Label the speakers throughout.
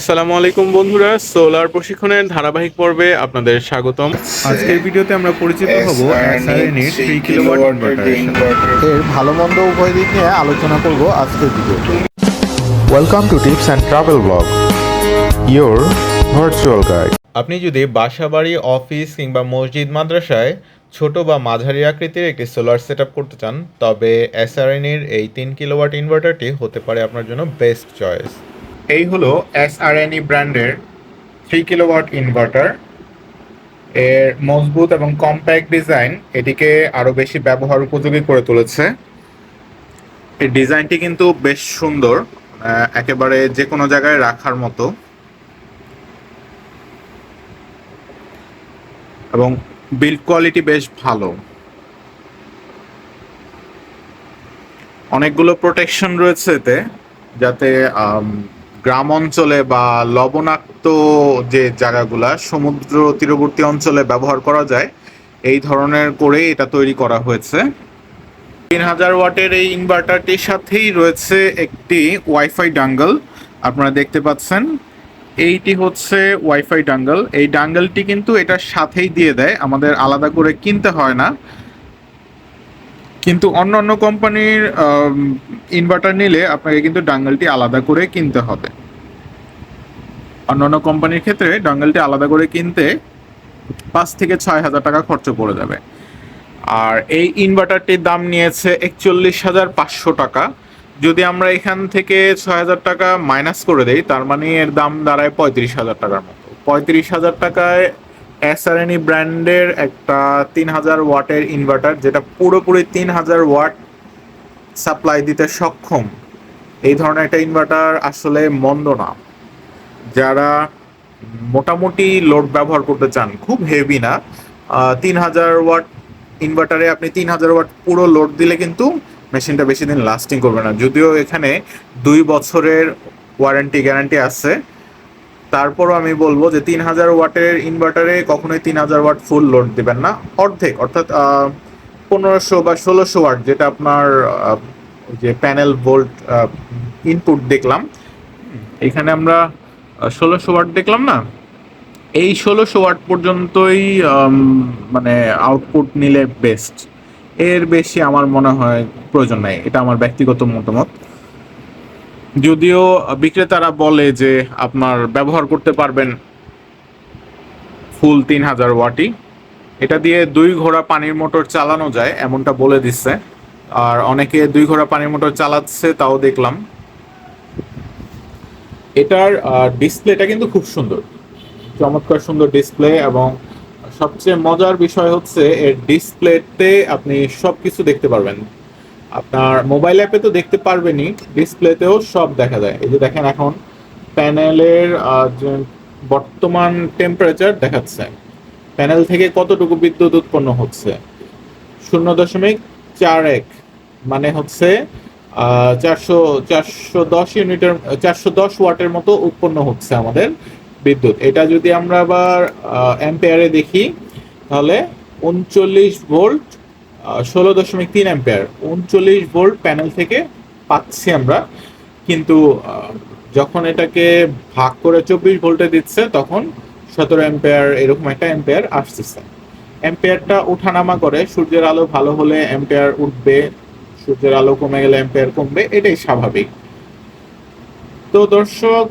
Speaker 1: আসসালামু আলাইকুম বন্ধুরা সোলার প্রশিক্ষণের ধারাবাহিক পর্বে আপনাদের স্বাগতম। আজকের ভিডিওতে আমরা পরিচিত হব এসআরএনএর 3 কিলোওয়াট
Speaker 2: এর ভালো মন্দ উভয় দিক নিয়ে আলোচনা করব আজকের ভিডিওতে
Speaker 3: Welcome to Tips and Travel Vlog, your virtual guide.
Speaker 1: আপনি যদি বাসা বাড়ি অফিস কিংবা মসজিদ মাদ্রাসায় ছোট বা মাঝারি আকৃতির একটি সোলার সেট করতে চান তবে এসআরএনএর এই তিন কিলোওয়াট ইনভার্টারটি হতে পারে আপনার জন্য বেস্ট চয়েস এই হলো এসআরএনই ব্র্যান্ডের থ্রি কিলোওয়াট ইনভার্টার এর মজবুত এবং কম্প্যাক্ট ডিজাইন এটিকে আরও বেশি ব্যবহার উপযোগী করে তুলেছে। এর ডিজাইনটি কিন্তু বেশ সুন্দর একেবারে যে কোনো জায়গায় রাখার মতো। এবং বিল্ড কোয়ালিটি বেশ ভালো। অনেকগুলো প্রোটেকশন রয়েছে এতে, যাতে গ্রাম অঞ্চলে বা লবণাক্ত যে জায়গাগুলা, সমুদ্র তীরবর্তী অঞ্চলে ব্যবহার করা যায়, এই ধরনের করে এটা তৈরি করা হয়েছে। তিন হাজার ওয়াটের এই ইনভার্টারটির সাথেই রয়েছে একটি ওয়াইফাই ডাঙ্গল। আপনারা দেখতে পাচ্ছেন, এইটি হচ্ছে ওয়াইফাই ডাঙ্গল। এই ডাঙ্গলটি কিন্তু এটার সাথেই দিয়ে দেয়। আমাদের আলাদা করে কিনতে হয় না। কিন্তু অন্য অন্য কোম্পানির ইনভার্টার নিলে আপনাকে কিন্তু ডাঙ্গলটি আলাদা করে কিনতে হবে। অন্য অন্য কোম্পানির ক্ষেত্রে ডাঙ্গলটি আলাদা করে কিনতে পাঁচ থেকে ছয় হাজার টাকা খরচ পড়ে যাবে। আর এই ইনভার্টারটির দাম নিয়েছে একচল্লিশ হাজার পাঁচশো টাকা। যদি আমরা এখান থেকে ছয় হাজার টাকা মাইনাস করে দেই, তার মানে এর দাম দাঁড়ায় পঁয়ত্রিশ হাজার টাকার মতো। পঁয়ত্রিশ হাজার টাকায় এসআরএনই ব্র্যান্ডের একটা তিন হাজার ওয়াটের ইনভার্টার যেটা পুরোপুরি তিন হাজার ওয়াট সাপ্লাই দিতে সক্ষম। এই ধরনের একটা ইনভার্টার আসলে মন্দ না। যারা মোটামুটি লোড ব্যবহার করতে চান, খুব হেভি না। তিন হাজার ওয়াট ইনভার্টারে আপনি তিন হাজার ওয়াট পুরো লোড দিলে কিন্তু মেশিনটা বেশি দিন লাস্টিং করবে না। যদিও এখানে দুই বছরের ওয়ারেন্টি গ্যারান্টি আছে। তারপরও আমি বলব যে তিন হাজার ওয়াটের ইনভার্টারে কখনোই তিন হাজার ওয়াট ফুল লোড দেবেন না। অর্ধেক, অর্থাৎ পনেরোশো বা ষোলোশো ওয়াট যেটা আপনার যে প্যানেল ভোল্ট ইনপুট দেখলাম। এখানে আমরা ষোলোশো ওয়াট দেখলাম না? এই ষোলোশো ওয়াট পর্যন্তই মানে আউটপুট নিলে বেস্ট এর বেশি আমার মনে হয় প্রয়োজন নাই। এটা আমার ব্যক্তিগত মতামত। যদিও বিক্রেতারা বলে যে আপনার ব্যবহার করতে পারবেন ফুল তিন হাজার ওয়াটি এটা দিয়ে দুই ঘোড়া পানির মোটর চালানো যায়, এমনটা বলে দিচ্ছে। আর অনেকে দুই ঘোড়া পানির মোটর চালাচ্ছে, তাও দেখলাম। এটার ডিসপ্লেটা কিন্তু খুব সুন্দর। চমৎকার সুন্দর ডিসপ্লে এবং সবচেয়ে মজার বিষয় হচ্ছে, এর ডিসপ্লেতে আপনি সব কিছু দেখতে পারবেন। আপনার মোবাইল অ্যাপে তো দেখতে পারবেনই ডিসপ্লেতেও সব দেখা যায়। এই যে দেখেন এখন প্যানেলের বর্তমান টেম্পারেচার দেখাচ্ছে। প্যানেল থেকে কতটুকু বিদ্যুৎ উৎপন্ন হচ্ছে? শূন্য দশমিক চার এক মানে হচ্ছে চারশো চারশো দশ ইউনিটের, চারশো দশ ওয়াটের মতো উৎপন্ন হচ্ছে আমাদের বিদ্যুৎ। এটা যদি আমরা আবার অ্যাম্পেয়ারে দেখি, তাহলে উনচল্লিশ ভোল্ট ষোলো দশমিক তিন অ্যাম্পেয়ার, উনচল্লিশ ভোল্ট প্যানেল থেকে পাচ্ছি আমরা। কিন্তু যখন এটাকে ভাগ করে চব্বিশ ভোল্টে দিচ্ছে, তখন সতেরো অ্যাম্পেয়ার এরকম একটা অ্যাম্পেয়ার আসতেছে। অ্যাম্পেয়ারটা ওঠানামা করে সূর্যের আলো ভালো হলে অ্যাম্পেয়ার উঠবে, সূর্যের আলো কমে গেলে অ্যাম্পেয়ার কমবে, এটাই স্বাভাবিক। তো দর্শক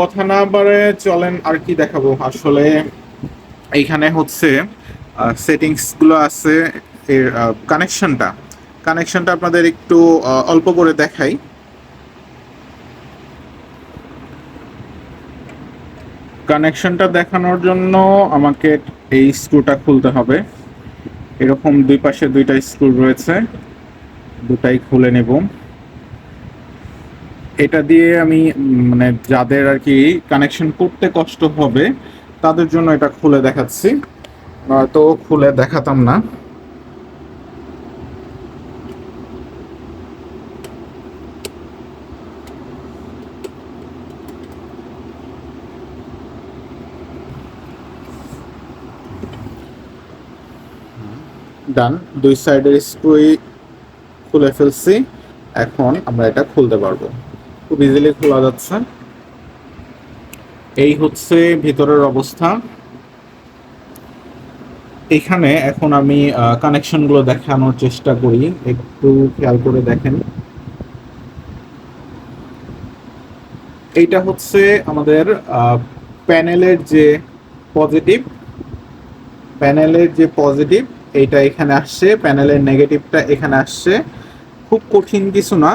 Speaker 1: কথা না বাড়ে চলেন আর কি দেখাবো। আসলে এইখানে হচ্ছে সেটিংসগুলো আছে এর কানেকশনটা কানেকশনটা আপনাদের একটু অল্প করে দেখাই। কানেকশনটা দেখানোর জন্য আমাকে এই স্ক্রুটা খুলতে হবে। এরকম দুই পাশে দুইটা স্ক্রু রয়েছে। দুটাই খুলে নেব। এটা দিয়ে আমি মানে যাদের আর কি কানেকশন করতে কষ্ট হবে, তাদের জন্য এটা খুলে দেখাচ্ছি। তো খুলে দেখাতাম না। ডান দুই সাইডের স্ক্রুই খুলে ফেলছি। এখন আমরা এটা খুলতে পারব। খুব ইজিলি খোলা যাচ্ছে। এই হচ্ছে ভিতরের অবস্থা। এখানে এখন আমি কানেকশনগুলো দেখানোর চেষ্টা করি। একটু খেয়াল করে দেখেন। এইটা হচ্ছে আমাদের প্যানেলের যে পজিটিভ প্যানেলের যে পজিটিভ এইটা এখানে আসছে, প্যানেলের নেগেটিভটা এখানে আসছে। খুব কঠিন কিছু না।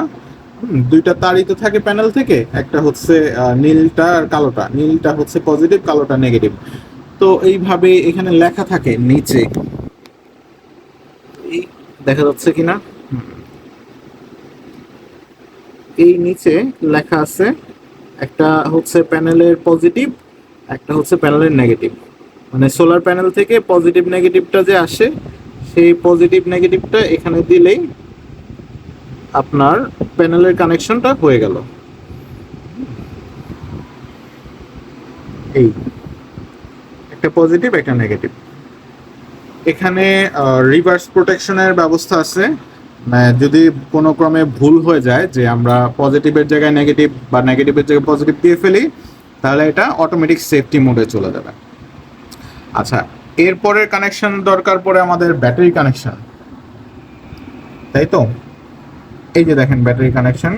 Speaker 1: দুইটা তারই তো থাকে প্যানেল থেকে, একটা হচ্ছে নীলটা আর কালোটা। নীলটা হচ্ছে পজিটিভ কালোটা নেগেটিভ তো এইভাবে এখানে লেখা থাকে নিচে। এই দেখা যাচ্ছে কিনা? এই নিচে লেখা আছে, একটা হচ্ছে প্যানেলের পজিটিভ একটা হচ্ছে প্যানেলের নেগেটিভ মানে সোলার প্যানেল থেকে পজিটিভ নেগেটিভটা যে আসে, সেই পজিটিভ নেগেটিভটা এখানে দিলেই আপনার প্যানেলের কানেকশনটা হয়ে গেল। এই একটা পজিটিভ একটা নেগেটিভ এখানে রিভার্স প্রোটেকশনের ব্যবস্থা আছে। মানে যদি কোনো ক্রমে ভুল হয়ে যায়, যে আমরা পজিটিভের জায়গায় নেগেটিভ বা নেগেটিভের জায়গায় পজিটিভ দিয়ে ফেলি, তাহলে এটা অটোমেটিক সেফটি মোডে চলে যাবে। আচ্ছা এরপরের কানেকশন দরকার পড়ে আমাদের ব্যাটারি কানেকশন তাই তো? এই যে দেখেন ব্যাটারি কানেকশন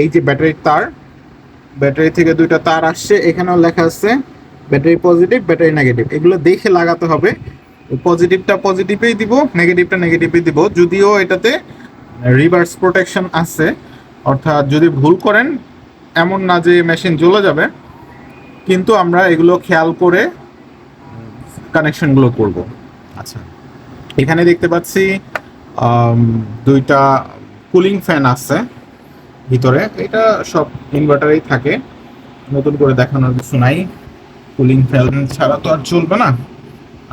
Speaker 1: এই যে ব্যাটারির তার ব্যাটারি থেকে দুইটা তার আসছে, এখানেও লেখা আছে ব্যাটারি পজিটিভ ব্যাটারি নেগেটিভ এগুলো দেখে লাগাতে হবে। পজিটিভটা পজিটিভেই দিব নেগেটিভটা নেগেটিভই দিব। যদিও এটাতে রিভার্স প্রোটেকশন আছে, অর্থাৎ যদি ভুল করেন, এমন না যে মেশিন জ্বলে যাবে। কিন্তু আমরা এগুলো খেয়াল করে কানেকশনগুলো করব। আচ্ছা। এখানে দেখতে পাচ্ছি দুইটা কুলিং ফ্যান আছে ভিতরে। এটা সব ইনভার্টারেই থাকে। নতুন করে দেখানোর কিছু নাই। কুলিং ফ্যান ছাড়া তো আর চলবে না।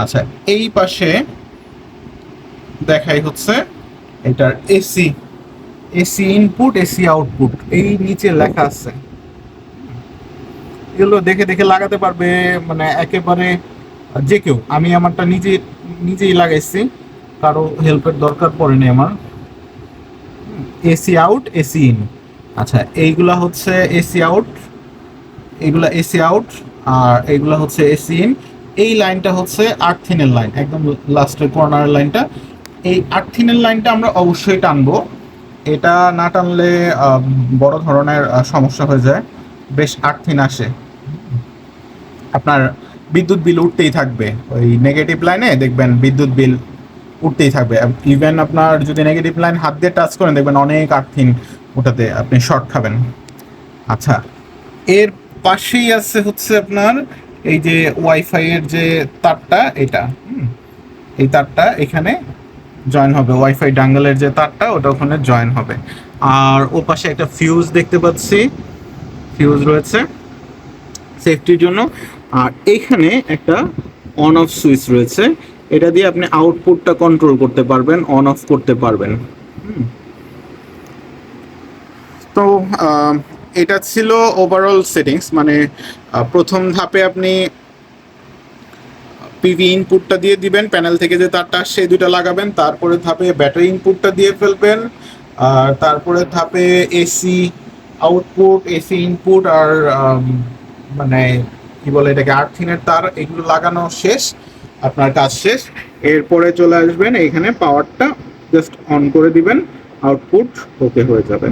Speaker 1: আচ্ছা এই পাশে দেখাই হচ্ছে এটার AC AC input AC output এই নিচে লেখা আছে। এগুলো দেখে দেখে লাগাতে পারবে মানে একেবারে যে কেউ। আমি আমারটা নিজে, নিজেই লাগাইছি, কারও হেল্পের দরকার পড়েনি আমার। এসি আউট এসি ইন আচ্ছা এইগুলা হচ্ছে এসি আউট এইগুলা এসি আউট আর এইগুলা হচ্ছে এসি ইন এই লাইনটা হচ্ছে আর্থিনের লাইন একদম লাস্টের কর্নারের লাইনটা এই আর্থিনের লাইনটা আমরা অবশ্যই টানবো। এটা না টানলে বড় ধরনের সমস্যা হয়ে যায়। বেশ আর্থিন আসে। আপনার বিদ্যুৎ বিল উঠতেই থাকবে। ওই নেগেটিভ লাইনে দেখবেন বিদ্যুৎ বিল উঠতেই থাকবে। ইভেন আপনার যদি নেগেটিভ লাইন হাত দিয়ে টাচ করেন, দেখবেন অনেক আর্থিন ওটাতে আপনি শর্ট খাবেন। আচ্ছা এর পাশেই আছে হচ্ছে আপনার এই যে ওয়াইফাই এর যে তারটা, এটা। এই তারটা এখানে জয়েন হবে। ওয়াইফাই ডাঙ্গেলের যে তারটা, ওটা ওখানে জয়েন হবে। আর ও পাশে একটা ফিউজ দেখতে পাচ্ছি। ফিউজ রয়েছে। সেফটির জন্য। আর এখানে একটা অন অফ সুইচ রয়েছে। এটা দিয়ে আপনি আউটপুটটা কন্ট্রোল করতে পারবেন অন অফ করতে পারবেন। তো এটা ছিল ওভারঅল সেটিংস মানে প্রথম ধাপে আপনি পিভি ইনপুটটা দিয়ে দিবেন প্যানেল থেকে যে তারটা আসছে, এই দুটো লাগাবেন তারপরে ধাপে ব্যাটারি ইনপুটটা দিয়ে ফেলবেন, আর তারপরে ধাপে এসি আউটপুট এসি ইনপুট আর মানে কি বলে এটাকে, আর্থিনের তার, এগুলো লাগানো শেষ, আপনার কাজ শেষ। এরপরে চলে আসবেন, এইখানে পাওয়ারটা জাস্ট অন করে দিবেন আউটপুট ওকে হয়ে যাবে।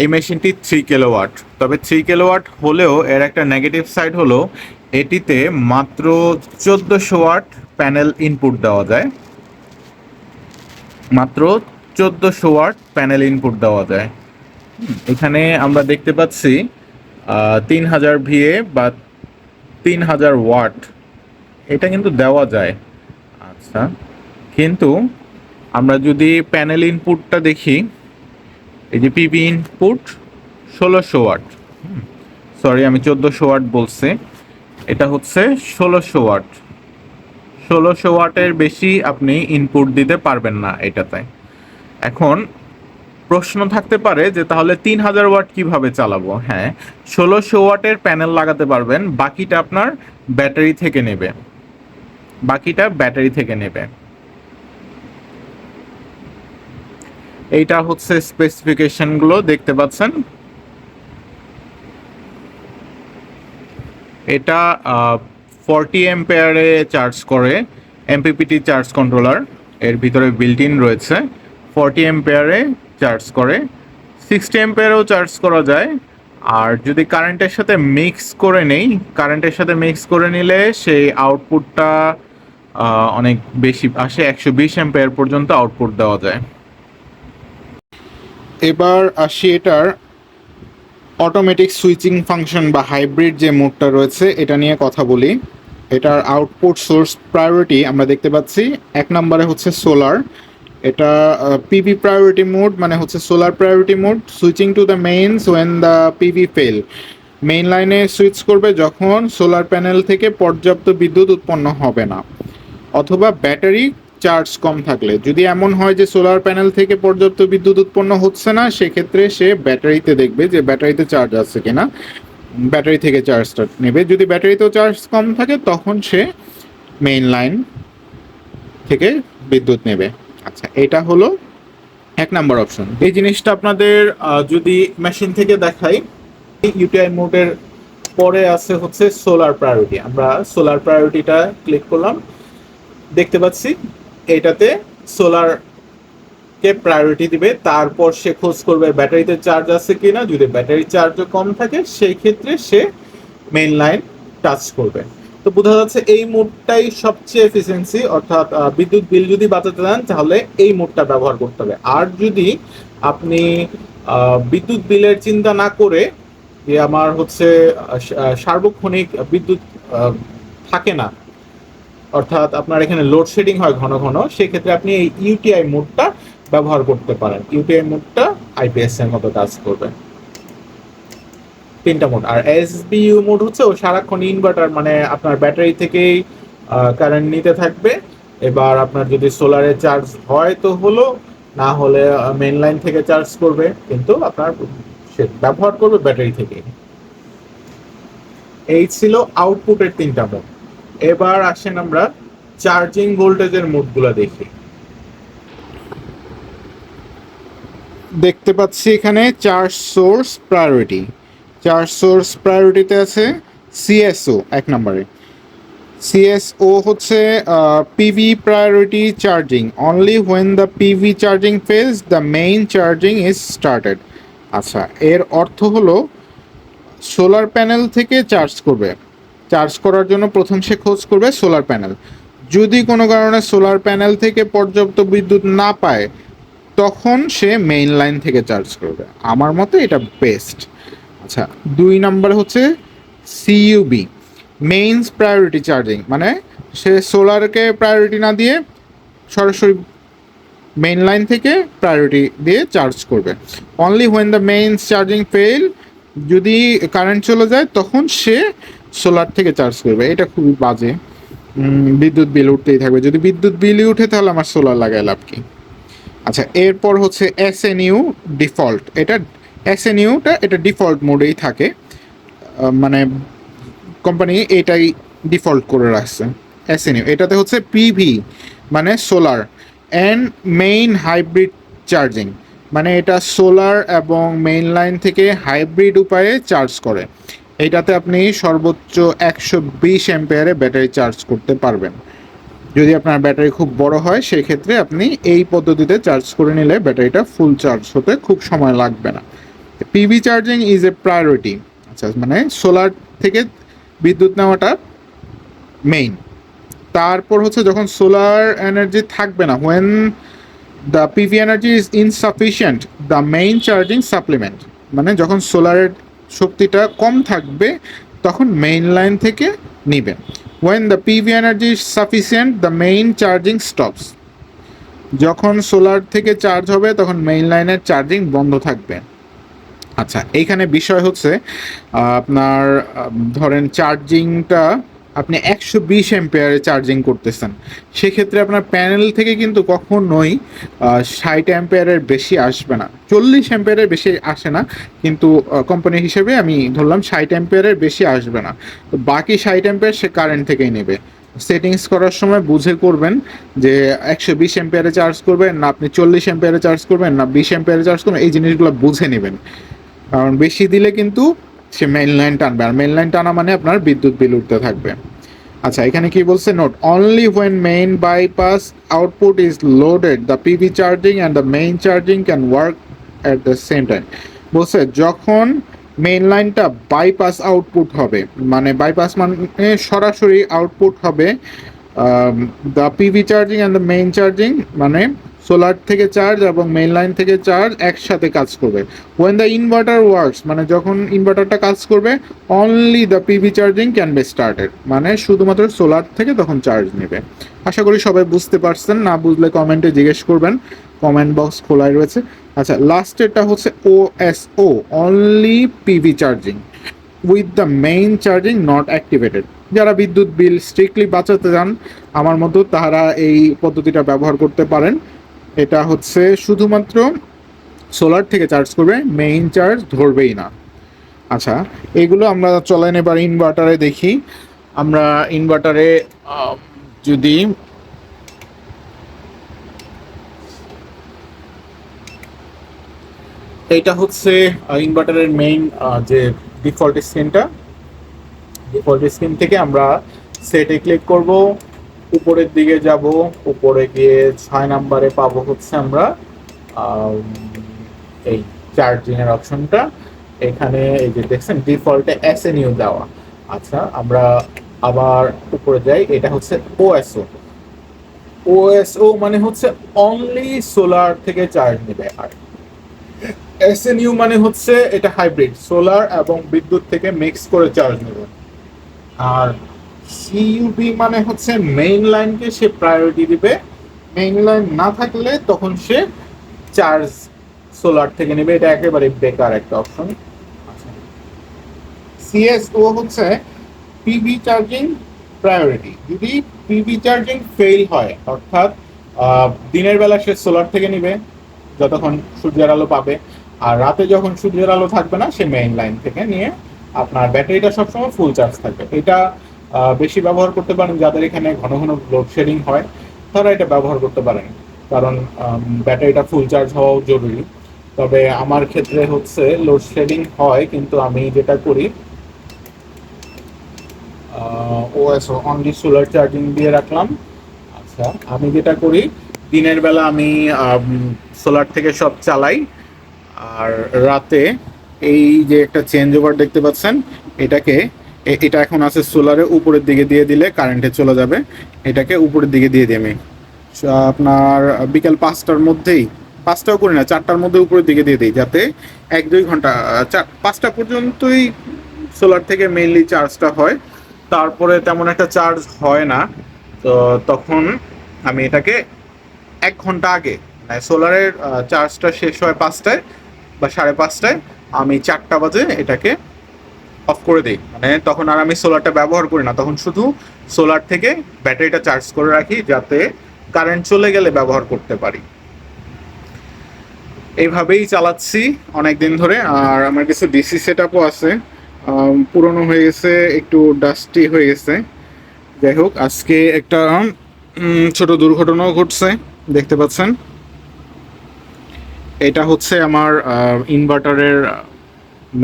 Speaker 1: এই মেশিনটি থ্রি কিলোওয়াট তবে থ্রি কিলোওয়াট হলেও এর একটা নেগেটিভ সাইড হলো, এটিতে মাত্র চোদ্দোশো ওয়াট প্যানেল ইনপুট দেওয়া যায়। মাত্র চোদ্দোশো ওয়াট প্যানেল ইনপুট দেওয়া যায়। এখানে আমরা দেখতে পাচ্ছি তিন হাজার ভিএ বা তিন হাজার ওয়াট, এটা কিন্তু দেওয়া যায়। আচ্ছা কিন্তু আমরা যদি প্যানেল ইনপুটটা দেখি, এই যে পিবি ইনপুট ষোলোশো ওয়াট। সরি আমি চোদ্দোশো ওয়াট বলছি। এটা হচ্ছে ষোলোশো ওয়াট। ষোলোশো ওয়াটের বেশি আপনি ইনপুট দিতে পারবেন না এটাতে। এখন প্রশ্ন থাকতে পারে যে তাহলে তিন হাজার ওয়াট কীভাবে চালাবো? হ্যাঁ ষোলোশো ওয়াটের প্যানেল লাগাতে পারবেন, বাকিটা আপনার ব্যাটারি থেকে নেবে। বাকিটা ব্যাটারি থেকে নেবে।
Speaker 4: এইটা হচ্ছে স্পেসিফিকেশনগুলো দেখতে পাচ্ছেন? এটা ফর্টি এম্পেয়ারে চার্জ করে এমপিপিটি চার্জ কন্ট্রোলার এর ভিতরে বিল্ট ইন রয়েছে ফর্টি এম্পেয়ারে চার্জ করে। সিক্সটি এম্পেয়ারেও চার্জ করা যায়। আর যদি কারেন্টের সাথে মিক্স করে নেই কারেন্টের সাথে মিক্স করে নিলে সেই আউটপুটটা অনেক বেশি আসে একশো বিশ এম্পেয়ার পর্যন্ত আউটপুট দেওয়া যায়।
Speaker 1: এবার আসি এটার অটোমেটিক সুইচিং ফাংশন বা হাইব্রিড যে মোডটা রয়েছে, এটা নিয়ে কথা বলি। এটার আউটপুট সোর্স প্রায়োরিটি আমরা দেখতে পাচ্ছি। এক নম্বরে হচ্ছে সোলার এটা পিভি প্রায়োরিটি মোড মানে হচ্ছে solar priority mode switching to the mains when the PV fail main লাইনে সুইচ করবে যখন সোলার প্যানেল থেকে পর্যাপ্ত বিদ্যুৎ উৎপন্ন হবে না, অথবা ব্যাটারি চার্জ কম থাকলে। যদি এমন হয় যে সোলার প্যানেল থেকে পর্যাপ্ত বিদ্যুৎ উৎপন্ন হচ্ছে না, সেক্ষেত্রে সে ব্যাটারিতে দেখবে যে ব্যাটারিতে চার্জ আছে কিনা ব্যাটারি থেকে চার্জটা নেবে। যদি ব্যাটারিতেও চার্জ কম থাকে, তখন সে মেইন লাইন থেকে বিদ্যুৎ নেবে। আচ্ছা এটা হলো এক নাম্বার অপশন
Speaker 4: এই জিনিসটা আপনাদের যদি মেশিন থেকে দেখাই ইউটিআই মোডের পরে আছে হচ্ছে সোলার প্রায়োরিটি আমরা সোলার প্রায়োরিটিটা ক্লিক করলাম, দেখতে পাচ্ছি এটাতে সোলার কে প্রায়োরিটি দিবে, তারপর সে খোঁজ করবে ব্যাটারিতে চার্জ আছে কিনা। যদি ব্যাটারি চার্জও কম থাকে, সেই ক্ষেত্রে সে মেইন লাইন টাচ করবে। তো বোঝা যাচ্ছে এই মোডটাই সবচেয়ে এফিসিয়েন্সি অর্থাৎ বিদ্যুৎ বিল যদি বাঁচাতে চান, তাহলে এই মোডটা ব্যবহার করতে হবে। আর যদি আপনি বিদ্যুৎ বিলের চিন্তা না করে যে আমার হচ্ছে সার্বক্ষণিক বিদ্যুৎ থাকে না, অর্থাৎ আপনার এখানে লোডশেডিং হয় ঘন ঘন, সেক্ষেত্রে আপনি এই ইউটিআই মোডটা ব্যবহার করতে পারেন। ইউটিআই মোডটা আইপিএস এর মতো কাজ করবে। তিনটা মোড আর এসবিইউ মোড হচ্ছে ও সারাক্ষণ ইনভার্টার মানে আপনার ব্যাটারি থেকেই কারেন্ট নিতে থাকবে। এবার আপনার যদি সোলারে চার্জ হয় তো হলো, না হলে মেন লাইন থেকে চার্জ করবে, কিন্তু আপনার সে ব্যবহার করবে ব্যাটারি থেকে এই ছিল আউটপুটের তিনটা মোড এবার আসেন আমরা চার্জিং ভোল্টেজের মোডগুলো দেখি।
Speaker 1: দেখতে পাচ্ছি এখানে charge source priority charge source প্রায়োরিটিতে আছে সিএসও এক নম্বরে। সিএসও হচ্ছে PV priority charging only when the PV charging fails the main charging is started আচ্ছা এর অর্থ হলো সোলার প্যানেল থেকে চার্জ করবে। চার্জ করার জন্য প্রথম সে খোঁজ করবে সোলার প্যানেল যদি কোনো কারণে সোলার প্যানেল থেকে পর্যাপ্ত বিদ্যুৎ না পায়, তখন সে মেইন লাইন থেকে চার্জ করবে। আমার মতে এটা বেস্ট আচ্ছা দুই নাম্বার হচ্ছে সিইউবি মেইনস প্রায়োরিটি চার্জিং মানে সে সোলারকে প্রায়োরিটি না দিয়ে সরাসরি মেইন লাইন থেকে প্রায়োরিটি দিয়ে চার্জ করবে। Only when the mains charging fail যদি কারেন্ট চলে যায়, তখন সে সোলার থেকে চার্জ করবে। এটা খুবই বাজে। বিদ্যুৎ বিল উঠতেই থাকবে। যদি বিদ্যুৎ বিলই উঠে, তাহলে আমার সোলার লাগায় লাভ কি? আচ্ছা এরপর হচ্ছে এস এন ইউ ডিফল্ট এটা এস এন ইউটা এটা ডিফল্ট মোডেই থাকে। মানে কোম্পানি এটাই ডিফল্ট করে রাখছে এস এন ইউ এটাতে হচ্ছে পিভি মানে solar and main hybrid charging মানে এটা সোলার এবং মেইন লাইন থেকে হাইব্রিড উপায়ে চার্জ করে। এইটাতে আপনি সর্বোচ্চ একশো বিশ এম্পেয়ারে ব্যাটারি চার্জ করতে পারবেন। যদি আপনার ব্যাটারি খুব বড় হয়, সেক্ষেত্রে আপনি এই পদ্ধতিতে চার্জ করে নিলে ব্যাটারিটা ফুল চার্জ হতে খুব সময় লাগবে না। PV charging is a priority আচ্ছা মানে সোলার থেকে বিদ্যুৎ নেওয়াটা মেইন তারপর হচ্ছে যখন সোলার এনার্জি থাকবে না when the PV energy is insufficient the main charging supplement মানে যখন সোলারের শক্তিটা কম থাকবে, তখন মেইন লাইন থেকে নেবেন when the PV energy is sufficient, the main charging stops. যখন সোলার থেকে চার্জ হবে, তখন মেইন লাইনের চার্জিং বন্ধ থাকবে। আচ্ছা এইখানে বিষয় হচ্ছে, আপনার, ধরেন চার্জিংটা আপনি একশো বিশ এম্পেয়ারে চার্জিং করতেছেন। সেক্ষেত্রে আপনার প্যানেল থেকে কিন্তু কখনোই ষাট অ্যাম্পেয়ারের বেশি আসবে না। চল্লিশ অ্যাম্পেয়ারের বেশি আসে না, কিন্তু কোম্পানি হিসেবে আমি ধরলাম ষাট অ্যাম্পেয়ারের বেশি আসবে না। তো বাকি ষাট অ্যাম্পেয়ার সে কারেন্ট থেকেই নেবে। সেটিংস করার সময় বুঝে করবেন যে একশো বিশ এম্পিয়ারে চার্জ করবেন, না আপনি চল্লিশ এম্পিয়ারে চার্জ করবেন, না বিশ এম্পিয়ারে চার্জ করবেন, এই জিনিসগুলো বুঝে নেবেন। কারণ বেশি দিলে কিন্তু সে মেইন লাইন টানবে। আর মেইন লাইন টানা মানে আপনার বিদ্যুৎ বিল উঠতে থাকবে। আচ্ছা এখানে কি বলছে? Note only when main bypass output is loaded the PV charging and the main charging can work at the same time বলছে, যখন মেইন লাইনটা বাইপাস আউটপুট হবে মানে বাইপাস মানে সরাসরি আউটপুট হবে the PV charging and the main charging মানে solar থেকে চার্জ এবং মেইন লাইন থেকে চার্জ একসাথে কাজ করবে। ওয়েন দ্য ইনভার্টার ওয়ার্কস মানে যখন ইনভার্টারটা কাজ করবে only the PV charging can be started মানে শুধুমাত্র সোলার থেকে তখন চার্জ নেবে। আশা করি সবাই বুঝতে পারছেন, না বুঝলে কমেন্টে জিজ্ঞেস করবেন কমেন্ট বক্স খোলাই রয়েছে। আচ্ছা লাস্টেরটা হচ্ছে O S O only PV charging with the main charging not activated যারা বিদ্যুৎ বিল স্ট্রিক্টলি বাঁচাতে চান, আমার মতো তারা এই পদ্ধতিটা ব্যবহার করতে পারেন। এটা হচ্ছে শুধুমাত্র সোলার থেকে চার্জ করবে মেইন চার্জ ধরবেই না। আচ্ছা এগুলো আমরা চলেন এবার ইনভার্টারে দেখি। আমরা ইনভার্টারে যদি এইটা হচ্ছে ইনভার্টারের মেইন যে ডিফল্ট স্ক্রিনটা ডিফল্ট স্ক্রিন থেকে আমরা সেটে ক্লিক করব। উপরের দিকে যাব, উপরে গিয়ে ছয় নাম্বারে পাবো হচ্ছে আমরা এই চার্জিং এর অপশনটা। এখানে এই যে দেখছেন, ডিফল্টে এস এন ইউ দেওয়া। আচ্ছা আমরা আবার উপরে যাই, এটা হচ্ছে ওএসও ওএসও মানে হচ্ছে অনলি সোলার থেকে চার্জ নেবে, আর এসএনইউ মানে হচ্ছে এটা হাইব্রিড সোলার এবং বিদ্যুৎ থেকে মিক্স করে চার্জ নেবে। আর সিইউবি মানে হচ্ছে মেইন লাইনকে সে প্রায়োরিটি দিবে। মেইন লাইন না থাকলে তখন সে চার্জ সোলার থেকে নেবে। এটা একেবারে বেকার একটা অপশন সিএসও হচ্ছে পিভি চার্জিং প্রায়োরিটি যদি পিভি চার্জিং ফেল হয়, অর্থাৎ দিনের বেলা সে সোলার থেকে নিবে, যতক্ষণ সূর্যের আলো পাবে। আর রাতে যখন সূর্যের আলো থাকবে না, সে মেইন লাইন থেকে নিয়ে আপনার ব্যাটারিটা সবসময় ফুল চার্জ থাকবে। এটা বেশি ব্যবহার করতে পারেন যাদের এখানে ঘন ঘন লোডশেডিং হয়, তারা এটা ব্যবহার করতে পারেন। কারণ ব্যাটারিটা ফুল চার্জ হওয়াও জরুরি। তবে আমার ক্ষেত্রে হচ্ছে লোডশেডিং হয়, কিন্তু আমি যেটা করি ওএসও অনলি সোলার চার্জিং দিয়ে রাখলাম। আচ্ছা আমি যেটা করি, দিনের বেলা আমি সোলার থেকে সব চালাই। আর রাতে এই যে একটা চেঞ্জ ওভার দেখতে পাচ্ছেন, এটাকে এটা এখন আছে সোলারে উপরের দিকে দিয়ে দিলে কারেন্টে চলে যাবে। এটাকে উপরের দিকে দিয়ে দিই আমি। আপনার বিকাল পাঁচটার মধ্যেই, পাঁচটাও করি না, চারটার মধ্যে উপরের দিকে দিয়ে দিই যাতে এক দুই ঘণ্টা চার, পাঁচটা পর্যন্তই সোলার থেকে মেইনলি চার্জটা হয়। তারপরে তেমন একটা চার্জ হয় না। তো তখন আমি এটাকে এক ঘণ্টা আগে মানে সোলারের চার্জটা শেষ হয় পাঁচটায় বা সাড়ে পাঁচটায়, আমি চারটা বাজে এটাকে অফ করে দিই। মানে তখন আর আমি সোলারটা ব্যবহার করি না। তখন শুধু সোলার থেকে ব্যাটারিটা চার্জ করে রাখি যাতে কারেন্ট চলে গেলে ব্যবহার করতে পারি। এইভাবেই চালাচ্ছি অনেক দিন ধরে। আর আমার কিছু ডিসি সেট আপও আছে পুরনো হয়ে গেছে, একটু ডাস্টি হয়ে গেছে। যাই হোক, আজকে একটা ছোট দুর্ঘটনাও ঘটছে, দেখতে পাচ্ছেন। এটা হচ্ছে আমার ইনভার্টারের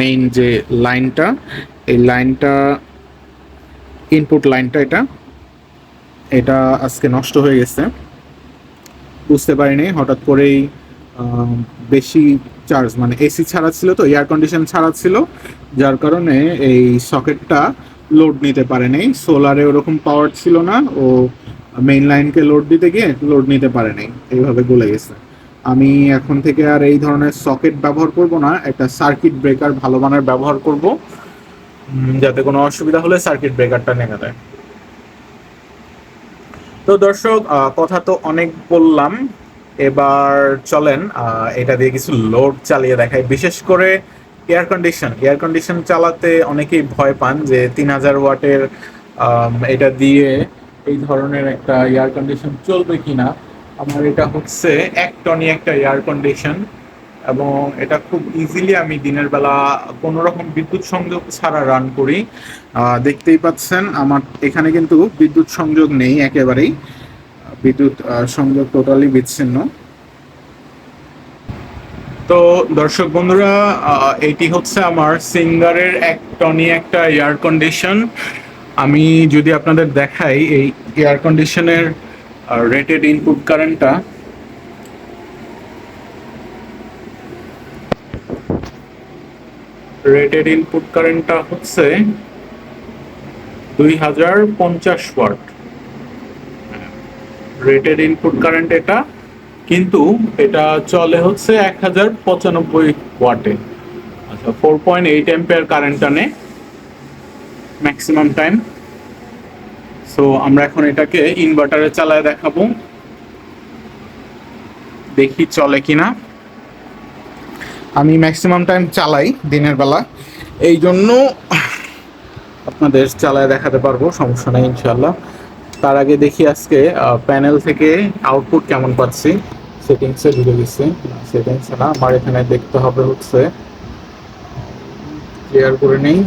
Speaker 1: মেইন যে লাইনটা, এই লাইনটা ইনপুট লাইনটা এটা এটা আজকে নষ্ট হয়ে গেছে। বুঝতে পারিনি, হঠাৎ করেই বেশি চার্জ মানে এসি ছাড়া ছিল তো এয়ার কন্ডিশন ছাড়া ছিল, যার কারণে এই সকেটটা লোড নিতে পারেনি। সোলারে ওরকম পাওয়ার ছিল না, ও মেইন লাইনকে লোড দিতে গিয়ে লোড নিতে পারেনি। এইভাবে গলে গেছে। আমি এখন থেকে আর এই ধরনের সকেট ব্যবহার করব না, একটা সার্কিট ব্রেকার ভালো মানের ব্যবহার করব যাতে কোনো অসুবিধা হলে সার্কিট ব্রেকারটা নেমে দেয়। তো দর্শক কথা তো অনেক বললাম, এবার চলেন এটা দিয়ে কিছু লোড চালিয়ে দেখাই। বিশেষ করে এয়ার কন্ডিশন এয়ার কন্ডিশন চালাতে অনেকেই ভয় পান যে তিন হাজার ওয়াটের এটা দিয়ে এই ধরনের একটা এয়ার কন্ডিশন চলবে কিনা। আমার এটা হচ্ছে এক টনি, একটা এয়ার কন্ডিশন এবং এটা খুব ইজিলি আমি দিনের বেলা কোনো রকম বিদ্যুৎ সংযোগ ছাড়া রান করি। দেখতেই পাচ্ছেন আমার এখানে কিন্তু বিদ্যুৎ সংযোগ নেই একেবারেই। বিদ্যুৎ সংযোগ টোটালি বিচ্ছিন্ন। তো দর্শক বন্ধুরা এটি হচ্ছে আমার সিঙ্গারের এক টনি, একটা এয়ার কন্ডিশন আমি যদি আপনাদের দেখাই এই এয়ার কন্ডিশনের রেটেড ইনপুট কারেন্টটা রেটেড ইনপুট কারেন্টটা হচ্ছে দুই হাজার পঞ্চাশ ওয়াট রেটেড ইনপুট কারেন্ট এটা, কিন্তু এটা চলে হচ্ছে এক হাজার পঁচানব্বই ওয়াটে আচ্ছা four point eight ampere current টানে ম্যাক্সিমাম টাইম সো আমরা এখন এটাকে ইনভার্টারে চালায় দেখাবো। দেখি চলে কিনা। আমি ম্যাক্সিমাম টাইম চালাই দিনের বেলা। এই জন্য আপনাদের চালায় দেখাতে পারব, সমস্যা নেই ইনশাল্লাহ তার আগে দেখি আজকে প্যানেল থেকে আউটপুট কেমন পাচ্ছি। সেটিংসে ঢুকে গেছি। সেটিংস না, আমার এখানে দেখতে হবে হচ্ছে। ক্লিয়ার করে নেই।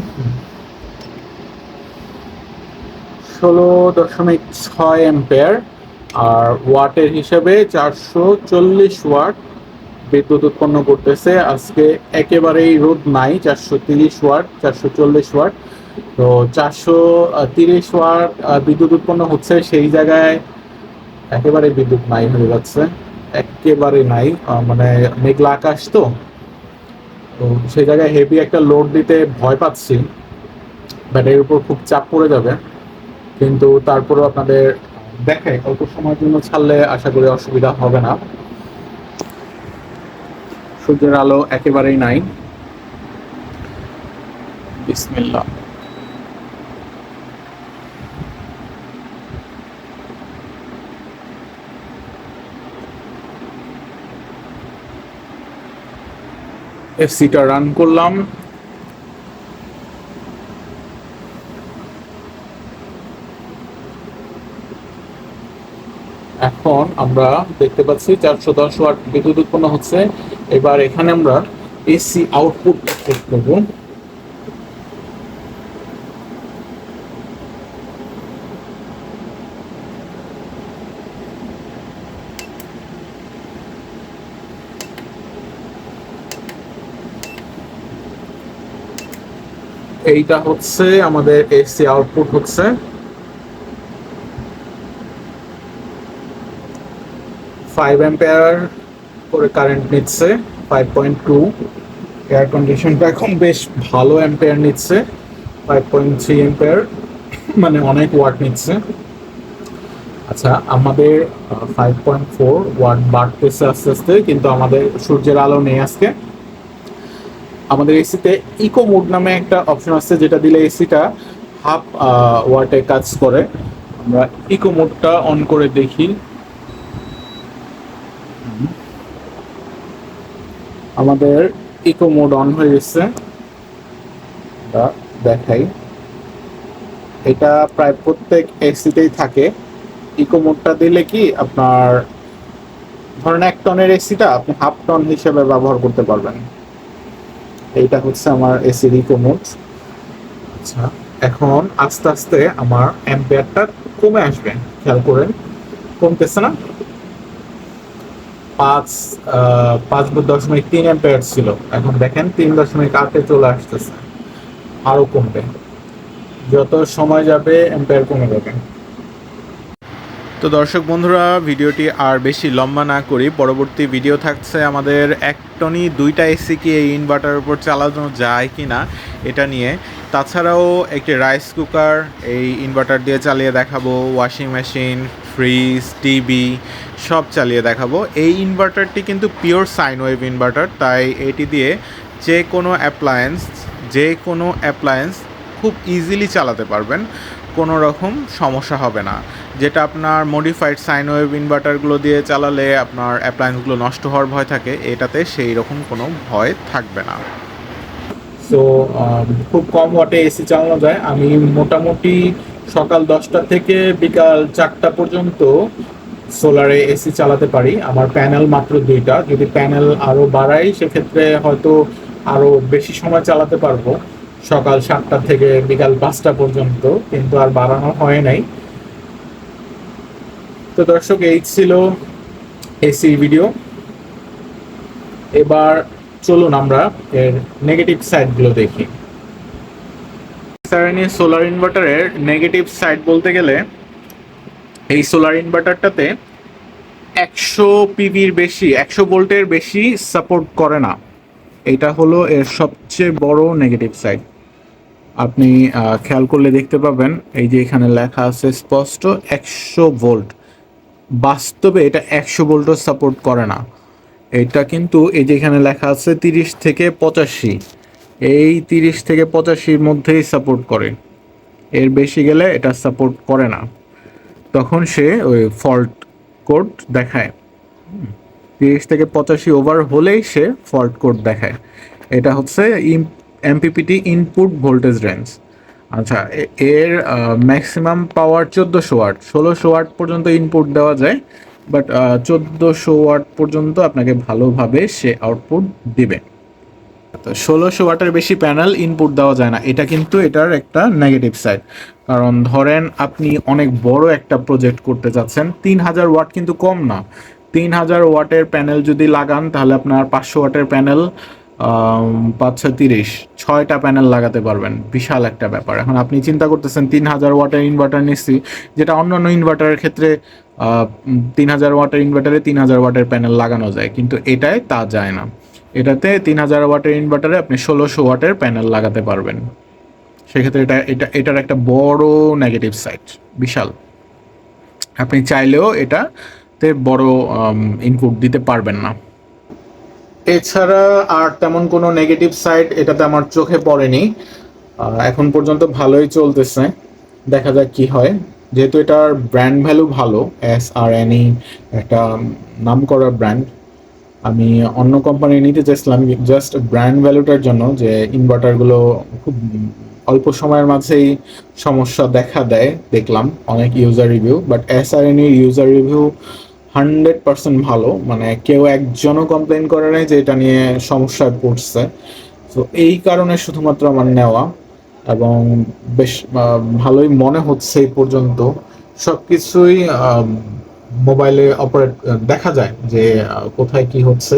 Speaker 1: ষোলো দশমিক ছয় এম্পেয়ার আর ওয়াটের হিসাবে চারশো চল্লিশ ওয়াট বিদ্যুৎ উৎপন্ন করতেছে। আজকে একেবারেই রোদ নাই, চারশো তিরিশ ওয়াট, চারশো চল্লিশ ওয়াট। তো চারশো তিরিশ ওয়াট বিদ্যুৎ উৎপন্ন হচ্ছে, সেই জায়গায় একেবারে বিদ্যুৎ নাই হয়ে যাচ্ছে। একেবারে নাই মানে মেঘলা আকাশ তো। তো সেই জায়গায় হেভি একটা লোড দিতে ভয় পাচ্ছি ব্যাটারির উপর খুব চাপ পড়ে যাবে। কিন্তু তারপরেও আপনাদের দেখে অল্প সময়ের জন্য ছাড়লে আশা করি অসুবিধা হবে না। সূর্যের আলো একেবারেই নাই। বিসমিল্লাহ। এফসিটা রান করলাম। এখন আমরা দেখতে পাচ্ছি চারশো দশ ওয়াট বিদ্যুৎ উৎপন্ন হচ্ছে। এবার এখানে আমরা এসি আউটপুট করব। এইটা হচ্ছে আমাদের এসি আউটপুট হচ্ছে। ফাইভ অ্যাম্পেয়ার করে কারেন্ট নিচ্ছে ফাইভ পয়েন্ট টু এয়ার কন্ডিশনটা এখন বেশ ভালো অ্যাম্পেয়ার নিচ্ছে ফাইভ পয়েন্ট থ্রি অ্যাম্পেয়ার মানে অনেক ওয়াট নিচ্ছে। আচ্ছা আমাদের ফাইভ পয়েন্ট ফোর ওয়াট বাড়তেছে আস্তে আস্তে, কিন্তু আমাদের সূর্যের আলো নেই আজকে। আমাদের এসিতে ইকো মোড নামে একটা অপশন আছে, যেটা দিলে এসিটা হাফ ওয়াটে কাজ করে। আমরা ইকো মোডটা অন করে দেখি। আমাদের ইকো মোড অন হয়ে গেছে। দেখাই। এটা প্রায় প্রত্যেক এসিতেই থাকে। ইকো মোডটা দিলে কি আপনার, ধরেন এক টনের এসিটা আপনি হাফ টন হিসেবে ব্যবহার করতে পারবেন। এইটা হচ্ছে আমার এসির ইকো মোড আচ্ছা এখন আস্তে আস্তে আমার অ্যাম্পিয়ারটা কমে আসবে। খেয়াল করেন, কমতেছে না? পাঁচ পাঁচ দশমিক তিন অ্যাম্পিয়ার ছিল। এখন দেখেন তিন দশমিক আটে চলে আসতেছে। আরও কমবে। যত সময় যাবে অ্যাম্পিয়ার কমে যাবে। তো দর্শক বন্ধুরা, ভিডিওটি আর বেশি লম্বা না করি। পরবর্তী ভিডিও থাকছে আমাদের এক টনি দুইটা এসি কি এই ইনভার্টারের উপর চালানো যায় কি না, এটা নিয়ে। তাছাড়াও একটি রাইস কুকার এই ইনভার্টার দিয়ে চালিয়ে দেখাবো। ওয়াশিং মেশিন ফ্রিজ টিভি সব চালিয়ে দেখাবো। এই ইনভার্টারটি কিন্তু পিওর সাইন ওয়েভ ইনভার্টার তাই এটি দিয়ে যে কোনো অ্যাপ্লায়েন্স যে কোনো অ্যাপ্লায়েন্স খুব ইজিলি চালাতে পারবেন। কোনো রকম সমস্যা হবে না। যেটা আপনার মডিফাইড সাইন ওয়েভ ইনভার্টারগুলো দিয়ে চালালে আপনার অ্যাপ্লায়েন্সগুলো নষ্ট হওয়ার ভয় থাকে, এটাতে সেই রকম কোনো ভয় থাকবে না। সো খুব কম ওয়াটে এসি চালানো যায়। আমি মোটামুটি সকাল দশটা থেকে বিকাল চারটা পর্যন্ত সোলারে এসি চালাতে পারি। আমার প্যানেল মাত্র দুইটা। যদি প্যানেল আরও বাড়াই, সেক্ষেত্রে হয়তো আরও বেশি সময় চালাতে পারব। সকাল সাতটা থেকে বিকাল পাঁচটা পর্যন্ত, কিন্তু আর বাড়ানো হয় নাই। তো দর্শক, এই ছিল এসি ভিডিও এবার চলুন আমরা এর নেগেটিভ সাইডগুলো দেখি। সারানি সোলার ইনভার্টারের নেগেটিভ সাইড বলতে গেলে, এই সোলার ইনভার্টারটাতে একশো পিভির বেশি, একশো ভোল্টের বেশি সাপোর্ট করে না। এটা হলো এর সবচেয়ে বড় নেগেটিভ সাইড আপনি খেয়াল করলে দেখতে পাবেন, এই যে এখানে লেখা আছে স্পষ্ট একশো ভোল্ট বাস্তবে এটা একশো ভোল্টও সাপোর্ট করে না। এটা কিন্তু এই যে এখানে লেখা আছে তিরিশ থেকে পঁচাশি। এই তিরিশ থেকে পঁচাশির মধ্যেই সাপোর্ট করে। এর বেশি গেলে এটা সাপোর্ট করে না। তখন সে ওই ফল্ট কোড দেখায়। তিরিশ থেকে পঁচাশি ওভার হলেই সে ফল্ট কোড দেখায়। এটা হচ্ছে এমপিপিটি ইনপুট ভোল্টেজ রেঞ্জ আচ্ছা এর ম্যাক্সিমাম পাওয়ার চোদ্দোশো ওয়াট ষোলোশো ওয়াট পর্যন্ত ইনপুট দেওয়া যায় বাট চোদ্দোশো ওয়াট পর্যন্ত আপনাকে ভালোভাবে সে আউটপুট দিবে। ষোলোশো ওয়াটের বেশি প্যানেল ইনপুট দেওয়া যায় না। এটা কিন্তু এটার একটা নেগেটিভ সাইড কারণ ধরেন আপনি অনেক বড় একটা প্রজেক্ট করতে চাচ্ছেন তিন হাজার ওয়াট কিন্তু কম না। তিন হাজার ওয়াটের প্যানেল যদি লাগান, তাহলে আপনার পাঁচশো ওয়াটের প্যানেল পাঁচশো তিরিশ, ছয়টা প্যানেল লাগাতে পারবেন। বিশাল একটা ব্যাপার। এখন আপনি চিন্তা করতেছেন, তিন হাজার ওয়াটের ইনভার্টার নিচ্ছি, যেটা অন্যান্য ইনভার্টারের ক্ষেত্রে তিন হাজার ওয়াটের ইনভার্টারে তিন হাজার ওয়াটের প্যানেল লাগানো যায়, কিন্তু এটায় তা যায় না। এটাতে তিন হাজার ওয়াটের ইনভার্টারে আপনি ষোলোশো ওয়াটের প্যানেল লাগাতে পারবেন। সেক্ষেত্রে এটা এটা, এটার একটা বড় নেগেটিভ সাইড বিশাল। আপনি চাইলেও এটাতে বড় ইনপুট দিতে পারবেন না। এছাড়া আর তেমন কোনো নেগেটিভ সাইড এটাতে আমার চোখে পড়েনি। এখন পর্যন্ত ভালোই চলতেছে। দেখা যাক কি হয়। যেহেতু এটার ব্র্যান্ড ভ্যালু ভালো এস আর এনই একটা নাম করা ব্র্যান্ড আমি অন্য কোম্পানি নিতে চাইছিলাম জাস্ট ব্র্যান্ড ভ্যালুটার জন্য, যে ইনভার্টারগুলো খুব অল্প সময়ের মাঝেই সমস্যা দেখা দেয়, দেখলাম অনেক user review but S R N user review hundred percent ভালো মানে কেউ একজনও কমপ্লেন করে নাই যে এটা নিয়ে সমস্যায় পড়ছে। তো এই কারণে শুধুমাত্র আমার নেওয়া, এবং বেশ ভালোই মনে হচ্ছে এই পর্যন্ত। সব কিছুই মোবাইলে অপারেট দেখা যায় যে কোথায় কি হচ্ছে।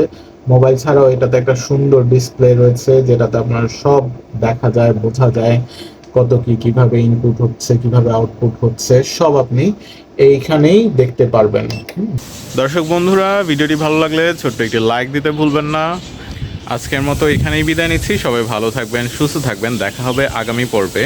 Speaker 1: মোবাইল ছাড়াও এটাতে একটা সুন্দর ডিসপ্লে রয়েছে যেটাতে আপনার সব দেখা যায় বোঝা যায় কত কি কীভাবে ইনপুট হচ্ছে কীভাবে আউটপুট হচ্ছে সব আপনি এইখানেই দেখতে পারবেন। দর্শক বন্ধুরা ভিডিওটি ভালো লাগলে ছোট্ট একটি লাইক দিতে ভুলবেন না। আজকের মতো এখানেই বিদায় নিচ্ছি। সবাই ভালো থাকবেন সুস্থ থাকবেন। দেখা হবে আগামী পর্বে।